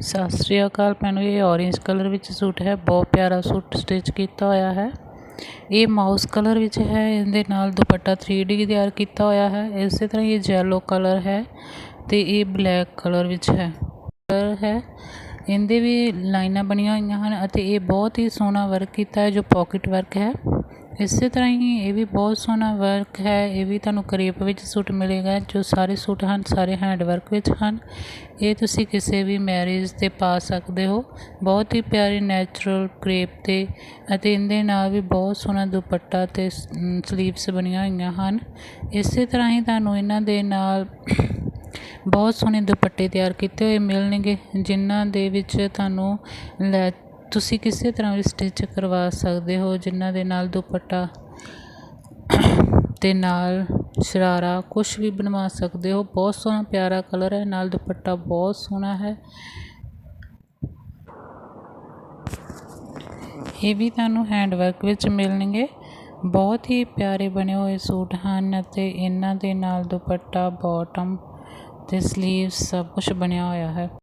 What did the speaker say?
ਸਤਿ ਸ਼੍ਰੀ ਅਕਾਲ ਮੈਨੂੰ ਇਹ orange ਕਲਰ ਵਿੱਚ ਸੂਟ ਹੈ, ਬਹੁਤ ਪਿਆਰਾ ਸੂਟ ਸਟਿਚ ਕੀਤਾ ਹੋਇਆ ਹੈ। ਇਹ ਮਾਊਸ ਕਲਰ ਵਿੱਚ ਹੈ, ਇਹਦੇ ਨਾਲ ਦੁਪੱਟਾ 3D ਤਿਆਰ ਕੀਤਾ ਹੋਇਆ ਹੈ। ਇਸੇ ਤਰ੍ਹਾਂ ਇਹ ਜੈਲੋ ਕਲਰ ਹੈ ਤੇ ਇਹ ਬਲੈਕ ਕਲਰ ਵਿੱਚ ਹੈ। ਕਲਰ ਹੈ। ਇਹਦੇ ਵੀ ਲਾਈਨਾਂ ਬਣੀਆਂ ਹੋਈਆਂ ਹਨ ਅਤੇ ਇਹ ਬਹੁਤ ਹੀ ਸੋਹਣਾ ਵਰਕ ਕੀਤਾ ਹੈ, ਜੋ ਪਾਕਟ ਵਰਕ ਹੈ। ਇਸੇ ਤਰ੍ਹਾਂ ਹੀ ਇਹ ਵੀ ਬਹੁਤ ਸੋਹਣਾ ਵਰਕ ਹੈ। ਇਹ ਵੀ ਤੁਹਾਨੂੰ ਕਰੇਪ ਵਿੱਚ ਸੂਟ ਮਿਲੇਗਾ, ਜੋ ਸਾਰੇ ਸੂਟ ਹਨ, ਸਾਰੇ ਹੈਂਡ ਵਰਕ ਵਿੱਚ ਹਨ। ਇਹ ਤੁਸੀਂ ਕਿਸੇ ਵੀ ਮੈਰਿਜ ਤੇ ਪਾ ਸਕਦੇ ਹੋ। ਬਹੁਤ ਹੀ ਪਿਆਰੇ ਨੈਚੁਰਲ ਕਰੇਪ ਤੇ ਅਤੇ ਇਹਦੇ ਨਾਲ ਵੀ ਬਹੁਤ ਸੋਹਣਾ ਦੁਪੱਟਾ ਤੇ ਸਲੀਵਸ ਬਣੀਆਂ ਹੋਈਆਂ ਹਨ। ਇਸੇ ਤਰ੍ਹਾਂ ਹੀ ਤੁਹਾਨੂੰ ਇਹਨਾਂ ਦੇ ਨਾਲ ਬਹੁਤ ਸੋਹਣੇ ਦੁਪੱਟੇ ਤਿਆਰ ਕੀਤੇ ਹੋਏ ਮਿਲਣਗੇ, ਜਿਨ੍ਹਾਂ ਦੇ ਵਿੱਚ ਤੁਹਾਨੂੰ ਲੈ ਤੁਸੀਂ ਕਿਸੇ ਤਰ੍ਹਾਂ ਵੀ ਸਟਿਚ ਕਰਵਾ ਸਕਦੇ ਹੋ, ਜਿਨ੍ਹਾਂ ਦੇ ਨਾਲ ਦੁਪੱਟਾ ਤੇ ਨਾਲ ਸ਼ਰਾਰਾ ਕੁਛ ਵੀ ਬਣਵਾ ਸਕਦੇ ਹੋ। ਬਹੁਤ ਸੋਹਣਾ ਪਿਆਰਾ ਕਲਰ ਹੈ, ਨਾਲ ਦੁਪੱਟਾ ਬਹੁਤ ਸੋਹਣਾ ਹੈ। ਇਹ ਵੀ ਤੁਹਾਨੂੰ ਹੈਂਡ ਵਰਕ ਵਿੱਚ ਮਿਲਣਗੇ। ਬਹੁਤ ਹੀ ਪਿਆਰੇ ਬਣੇ ਹੋਏ ਸੂਟ ਹਨ ਅਤੇ ਇਹਨਾਂ ਦੇ ਨਾਲ ਦੁਪੱਟਾ ਬਾਟਮ ਤੇ ਸਲੀਵ ਸਭ ਕੁਝ ਬਣਿਆ ਹੋਇਆ ਹੈ।